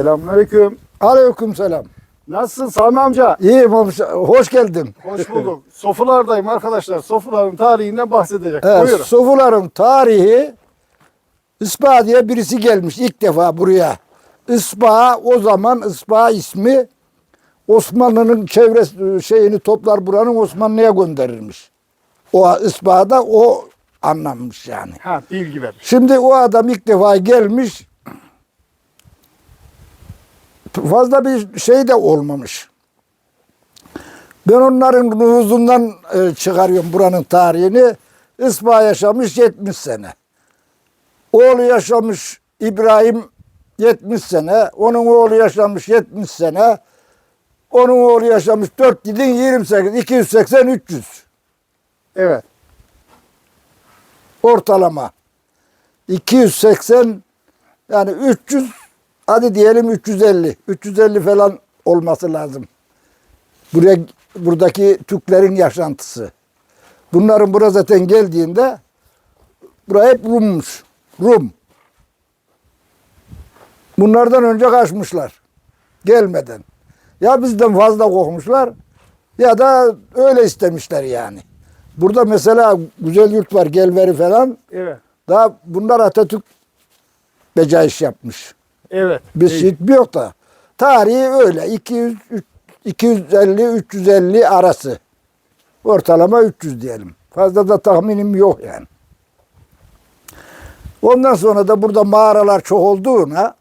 Selamünaleyküm. Aleyküm selam. Nasılsın Sami amca? İyiyim, hoş, hoş geldin. Hoş bulduk. Sofulardayım arkadaşlar. Sofuların tarihinden bahsedecek. Evet, Buyurun. Sofuların tarihi Ispa diye birisi gelmiş ilk defa buraya. Ispa o zaman Ispa ismi Osmanlı'nın çevre şeyini toplar buranın Osmanlı'ya gönderirmiş. O Ispa'da o anlanmış yani. Ha bilgi ver. Şimdi o adam ilk defa gelmiş. Fazla bir şey de olmamış. Ben onların nüfuzundan e, çıkarıyorum buranın tarihini. Ispa yaşamış 70 sene. Oğlu yaşamış İbrahim 70 sene. Onun oğlu yaşamış 70 sene. Onun oğlu yaşamış 4 gidin 28, 280, 300 Evet. ortalama. 280 yani 300 hadi diyelim 350. 350 falan olması lazım. Buraya buradaki Türklerin yaşantısı. Bunların bura zaten geldiğinde bura hep Rummuş. Rum. Bunlardan önce kaçmışlar. Gelmeden. Ya bizden fazla korkmuşlar ya da öyle istemişler yani. Burada mesela güzel yurt var Gelveri falan. Evet. Daha bunlar Atatürk becaiş yapmış. Evet. İyi. şehit yok da. Tarihi öyle. 200, 250, 350 arası. Ortalama 300 diyelim. Fazla da tahminim yok yani. Ondan sonra da burada mağaralar çok olduğuna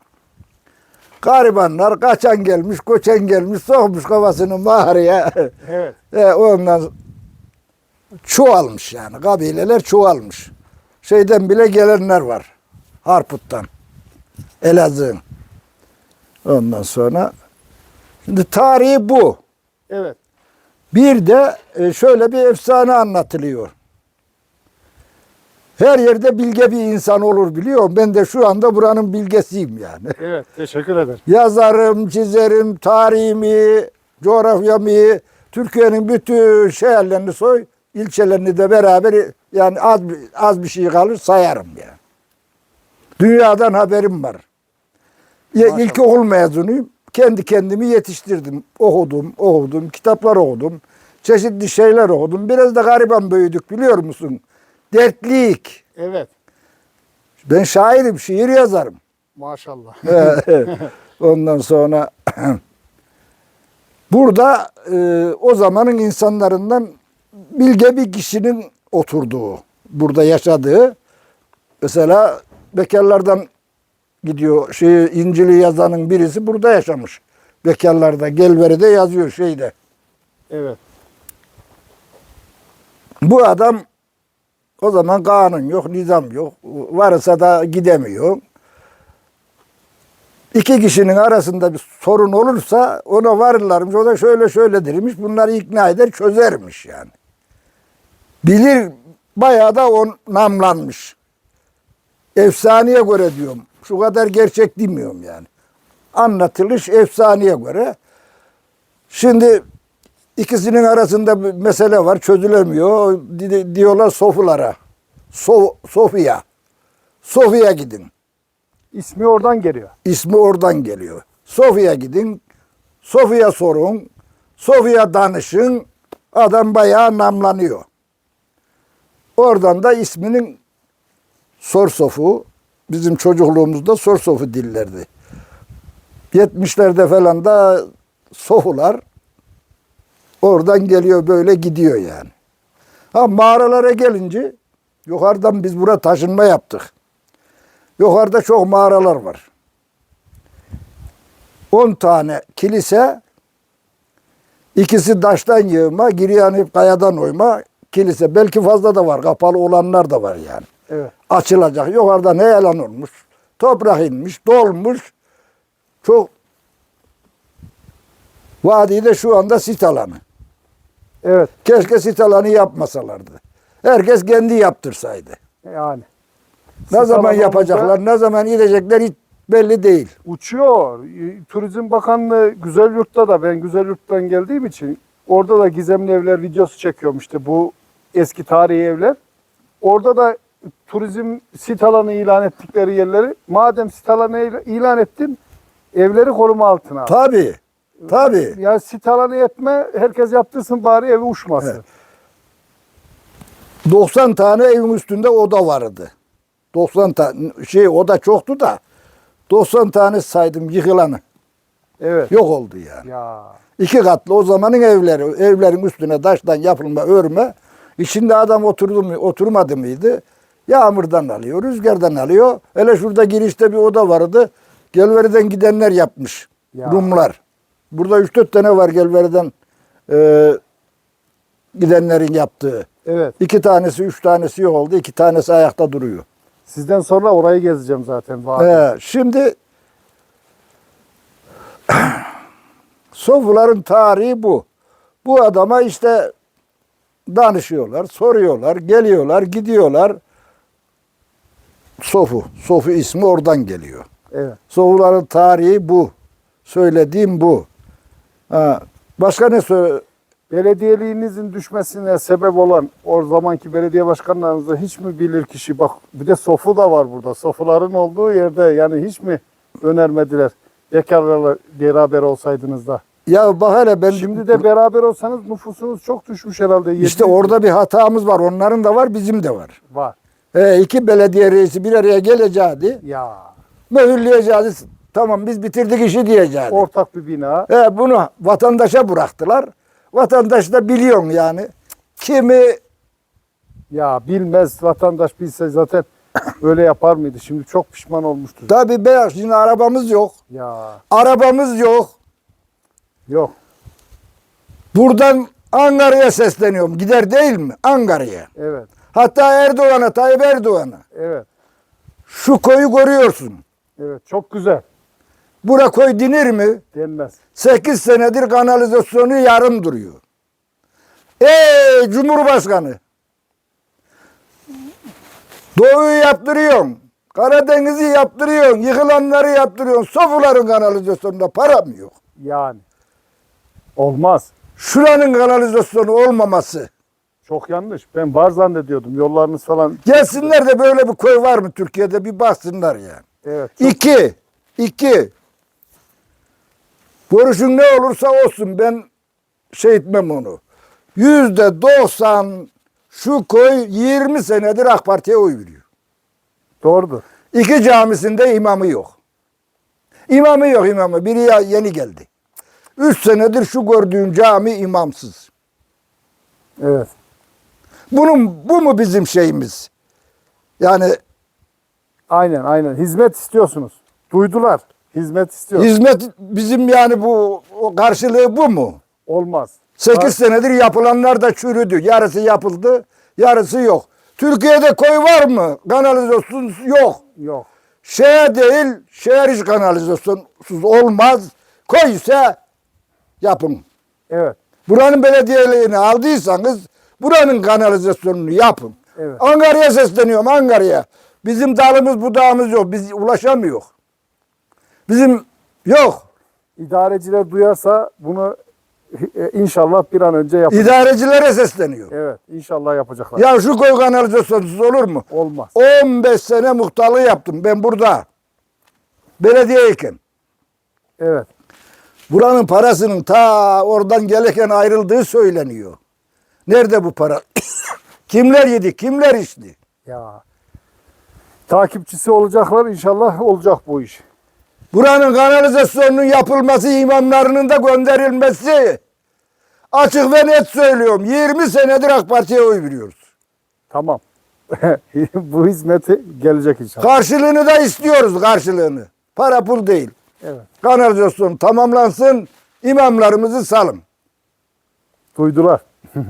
garibanlar kaçan gelmiş, koçan gelmiş, sokmuş kafasını mağaraya. Evet. E, ondan çoğalmış yani. Kabileler çoğalmış. Şeyden bile gelenler var. Harput'tan. Elazığ'ın. Ondan sonra şimdi tarihi bu. Evet. Bir de e, şöyle bir efsane anlatılıyor. Her yerde bilge bir insan olur biliyorum. Ben de şu anda buranın bilgesiyim yani. Evet. Teşekkür ederim. Yazarım, çizerim, tarihimi, coğrafyamı, Türkiye'nin bütün şehirlerini soy, ilçelerini de beraber yani az az bir şey kalır sayarım yani. Dünyadan haberim var. Ya, Maşallah. ilkokul mezunuyum. Kendi kendimi yetiştirdim. Okudum, okudum, kitaplar okudum. Çeşitli şeyler okudum. Biraz da gariban büyüdük biliyor musun? Dertlik. Evet. Ben şairim, şiir yazarım. Maşallah. Ondan sonra burada e, o zamanın insanlarından bilge bir kişinin oturduğu, burada yaşadığı mesela bekarlardan gidiyor şey İncil'i yazanın birisi burada yaşamış. Bekarlarda Gelveri'de yazıyor şeyde. Evet. Bu adam o zaman kanun yok, nizam yok. Varsa da gidemiyor. İki kişinin arasında bir sorun olursa ona varırlarmış. O da şöyle şöyle dermiş. Bunları ikna eder, çözermiş yani. Bilir, bayağı da on namlanmış. Efsaneye göre diyorum. Şu kadar gerçek demiyorum yani. Anlatılış efsaneye göre. Şimdi ikisinin arasında bir mesele var, çözülemiyor. Di- Diyorlar sofulara. So, Sofya. Sofya gidin. İsmi oradan geliyor. İsmi oradan geliyor. Sofya gidin. Sofya sorun. Sofya danışın. Adam bayağı namlanıyor. Oradan da isminin Sorsofu, bizim çocukluğumuzda Sorsofu dillerdi. 70'lerde falan da Sofular oradan geliyor böyle gidiyor yani. Ha mağaralara gelince yukarıdan biz bura taşınma yaptık. Yukarıda çok mağaralar var. 10 tane kilise, ikisi taştan yığma, giriyan hep kayadan oyma kilise. Belki fazla da var, kapalı olanlar da var yani. Evet. Açılacak. Yukarıdan heyelan olmuş. Toprak inmiş, dolmuş. Çok vadide şu anda sit alanı. Evet. Keşke sit alanı yapmasalardı. Herkes kendi yaptırsaydı. Yani. Ne Sit zaman yapacaklar, ne zaman gidecekler hiç belli değil. Uçuyor. Turizm Bakanlığı Güzelyurt'ta da ben Güzelyurt'tan geldiğim için orada da gizemli evler videosu çekiyorum işte bu eski tarihi evler. Orada da turizm sit alanı ilan ettikleri yerleri madem sit alanı ilan ettin Evleri koruma altına. al. Tabii. Tabii. Ya sit alanı yetme, herkes yaptırsın bari evi uçmasın. Evet. 90 tane evin üstünde oda vardı. 90 tane şey oda çoktu da 90 tane saydım yıkılanı. Evet. Yok oldu yani. Ya İki katlı o zamanın evleri. Evlerin üstüne taştan yapılma örme. İçinde adam oturdu mu, oturmadı mıydı? Yağmurdan alıyor, rüzgardan alıyor. Hele şurada girişte bir oda vardı. Gelveri'den gidenler yapmış. Ya. Rumlar. Burada 3-4 tane var Gelveri'den e, gidenlerin yaptığı. evet. İki tanesi, üç tanesi yok oldu. iki tanesi ayakta duruyor. Sizden sonra orayı gezeceğim zaten. Ee, şimdi Sofuların tarihi bu. Bu adama işte danışıyorlar, soruyorlar, geliyorlar, gidiyorlar. Sofu, Sofu ismi oradan geliyor. Evet. Sofuların tarihi bu. Söylediğim bu. Ha, başka ne söyle? Belediyeliğinizin düşmesine sebep olan o zamanki belediye başkanlarınızı hiç mi bilir kişi? Bak bir de sofu da var burada. Sofuların olduğu yerde yani hiç mi önermediler? Bekarlarla beraber olsaydınız da. Ya bak hele ben Şimdi de beraber olsanız nüfusunuz çok düşmüş herhalde. işte 700 orada bir hatamız var. Onların da var, bizim de var. var. He, iki belediye reisi bir araya geleceği, Ya mühürleyeceğiz. Tamam biz bitirdik işi diyeceğiz. ortak bir bina. He, bunu vatandaşa bıraktılar. Vatandaş da biliyorsun yani. Kimi Ya bilmez vatandaş bilse zaten öyle yapar mıydı? Şimdi çok pişman olmuştur. tabii beyaz şimdi arabamız yok. Ya Arabamız yok. yok. Buradan Ankara'ya sesleniyorum. Gider değil mi? Ankara'ya. Evet. Hatta Erdoğan'a, Tayyip Erdoğan'a. Evet. Şu koyu görüyorsun. Evet. Çok güzel. Bura koy dinir mi? Denmez. 8 senedir kanalizasyonu yarım duruyor. Ey Cumhurbaşkanı! Doğu'yu yaptırıyorsun. Karadeniz'i yaptırıyorsun. Yıkılanları yaptırıyorsun. Sofuların kanalizasyonunda param yok. Yani. Olmaz. Şuranın kanalizasyonu olmaması. Çok yanlış. Ben var zannediyordum. Yollarınız falan. Gelsinler de böyle bir koy var mı Türkiye'de bir baksınlar yani. Evet. çok- İki, iki. Görüşün ne olursa olsun ben şey etmem onu. Yüzde doksan şu koy 20 senedir AK Parti'ye oy veriyor. Doğrudur. İki camisinde imamı yok. İmamı yok imamı. Biri ya yeni geldi. Üç senedir şu gördüğün cami imamsız. Evet. Bunun bu mu bizim şeyimiz? Yani Aynen aynen. Hizmet istiyorsunuz. Duydular. Hizmet istiyor. hizmet bizim yani bu o karşılığı bu mu? Olmaz. 8 senedir yapılanlar da çürüdü. Yarısı yapıldı, yarısı yok. Türkiye'de koy var mı? Kanalizasyon yok. Yok. Şehir değil, şehir hiç kanalizasyonsuz olmaz. Koy ise yapın. Evet. Buranın belediyeliğini aldıysanız buranın kanalizasyonunu yapın. Evet. Ankara'ya sesleniyorum Ankara'ya. Bizim dalımız budağımız yok. Biz ulaşamıyor. Bizim yok. İdareciler duyarsa bunu e, inşallah bir an önce yapacak. İdarecilere sesleniyor. Evet. inşallah yapacaklar. Ya şu koy kanalizasyonsuz olur mu? Olmaz. 15 sene muhtarlığı yaptım ben burada. Belediyeyken. Evet. Buranın parasının ta oradan gelirken ayrıldığı söyleniyor. Nerede bu para? kimler yedi, kimler içti? Ya. Takipçisi olacaklar inşallah olacak bu iş. Buranın kanalizasyonunun yapılması, imamlarının da gönderilmesi. Açık ve net söylüyorum. 20 senedir AK Parti'ye oy veriyoruz. Tamam. bu hizmeti gelecek inşallah. Karşılığını da istiyoruz karşılığını. Para pul değil. Evet. Kanalizasyon tamamlansın, imamlarımızı salın. Duydular.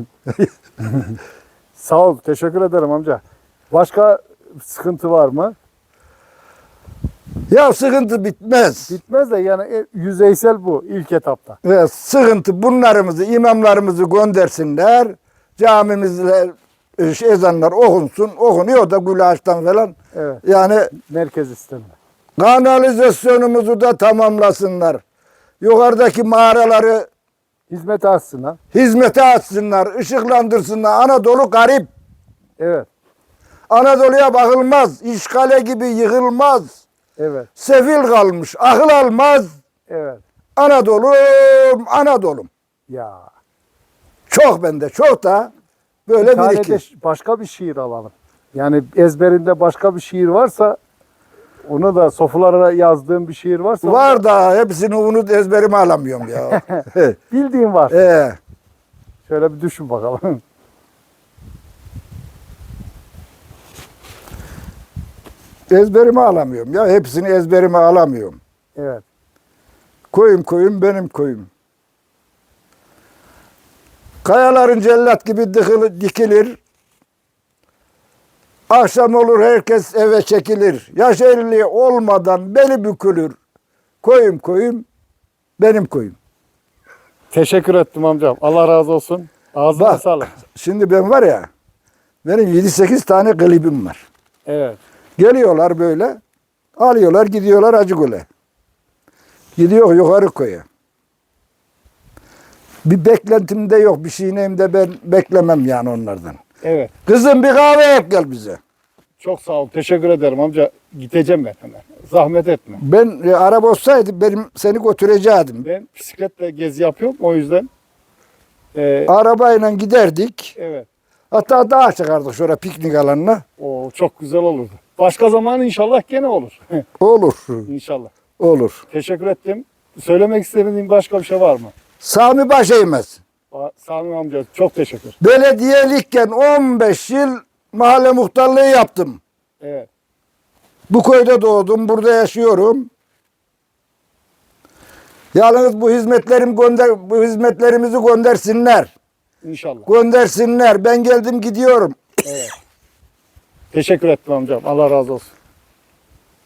Sağ ol. Teşekkür ederim amca. Başka sıkıntı var mı? Ya sıkıntı bitmez. Bitmez de yani e, yüzeysel bu ilk etapta. Ve sıkıntı bunlarımızı, imamlarımızı göndersinler. Camimizde e, ezanlar okunsun. Okunuyor da gülaştan falan. Evet. Yani Merkez sistemi. kanalizasyonumuzu da tamamlasınlar. Yukarıdaki mağaraları Hizmet açsın ha. hizmete açsınlar, ışıklandırsınlar. Anadolu garip. Evet. Anadolu'ya bakılmaz. İşgale gibi yıkılmaz. Evet. Sefil kalmış. Akıl almaz. Evet. Anadolu'm, Anadolu'm. Ya. Çok bende, çok da böyle bir bir tane iki. de ş- başka bir şiir alalım. Yani ezberinde başka bir şiir varsa onu da sofulara yazdığım bir şiir varsa Var da hepsini unut ezberime alamıyorum ya. bildiğin var. ee, Şöyle bir düşün bakalım. ezberime alamıyorum ya. Hepsini ezberime alamıyorum. evet. Koyun koyun benim koyun. Kayaların cellat gibi dikilir. Akşam olur herkes eve çekilir. Yaş elli olmadan beni bükülür. Koyun koyun benim koyun. Teşekkür ettim amcam. Allah razı olsun. Ağzına Bak. sağlık. Şimdi ben var ya benim 7-8 tane klibim var. Evet. Geliyorlar böyle. Alıyorlar gidiyorlar Acıgöl'e. Gidiyor yukarı koya. Bir beklentim de yok. Bir şeyim de ben beklemem yani onlardan. Evet. Kızım bir kahve yap gel bize. Çok sağ ol. Teşekkür ederim amca. Gideceğim ben hemen. Zahmet etme. Ben e, araba olsaydı benim seni götürecektim. Ben bisikletle gezi yapıyorum. O yüzden e, Arabayla giderdik. evet. Hatta dağa çıkardık şöyle piknik alanına. O çok güzel olurdu. Başka zaman inşallah gene olur. Olur. inşallah. Olur. Teşekkür ettim. Söylemek istediğin başka bir şey var mı? Sami Başeymez. Sami amca çok teşekkür. Belediyelikken 15 yıl mahalle muhtarlığı yaptım. Evet. Bu köyde doğdum, burada yaşıyorum. Yalnız bu hizmetlerim gönder bu hizmetlerimizi göndersinler. İnşallah. Göndersinler. Ben geldim gidiyorum. Evet. Teşekkür ettim amcam. Allah razı olsun.